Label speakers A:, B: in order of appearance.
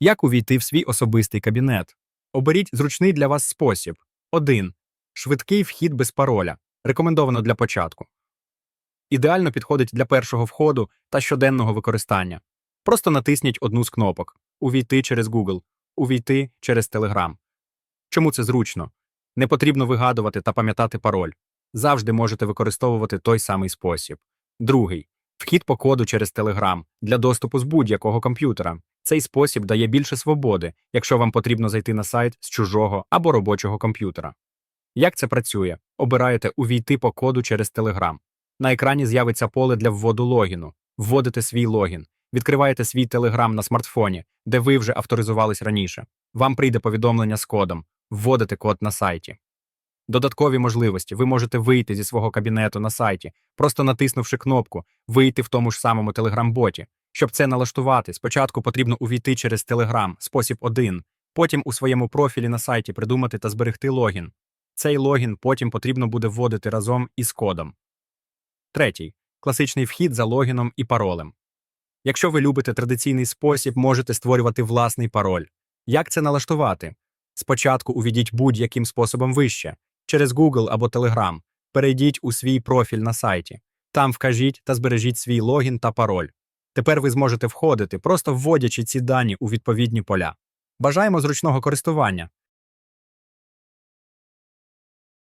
A: Як увійти в свій особистий кабінет? Оберіть зручний для вас спосіб. 1. Швидкий вхід без пароля. Рекомендовано для початку. Ідеально підходить для першого входу та щоденного використання. Просто натисніть одну з кнопок: Увійти через Google, увійти через Telegram. Чому це зручно? Не потрібно вигадувати та пам'ятати пароль. Завжди можете використовувати той самий спосіб. Другий вхід по коду через Telegram для доступу з будь-якого комп'ютера. Цей спосіб дає більше свободи, якщо вам потрібно зайти на сайт з чужого або робочого комп'ютера. Як це працює? Обираєте Увійти по коду через Telegram. На екрані з'явиться поле для вводу логіну. Вводите свій логін, відкриваєте свій Telegram на смартфоні, де ви вже авторизувались раніше. Вам прийде повідомлення з кодом, вводите код на сайті. Додаткові можливості ви можете вийти зі свого кабінету на сайті, просто натиснувши кнопку Вийти в тому ж самому Telegram-боті. Щоб це налаштувати, спочатку потрібно увійти через Telegram, спосіб 1, потім у своєму профілі на сайті придумати та зберегти логін. Цей логін потім потрібно буде вводити разом із кодом. Третій класичний вхід за логіном і паролем. Якщо ви любите традиційний спосіб, можете створювати власний пароль. Як це налаштувати? Спочатку увійдіть будь-яким способом вище через Google або Telegram. Перейдіть у свій профіль на сайті. Там вкажіть та збережіть свій логін та пароль. Тепер ви зможете входити, просто вводячи ці дані у відповідні поля. Бажаємо зручного користування.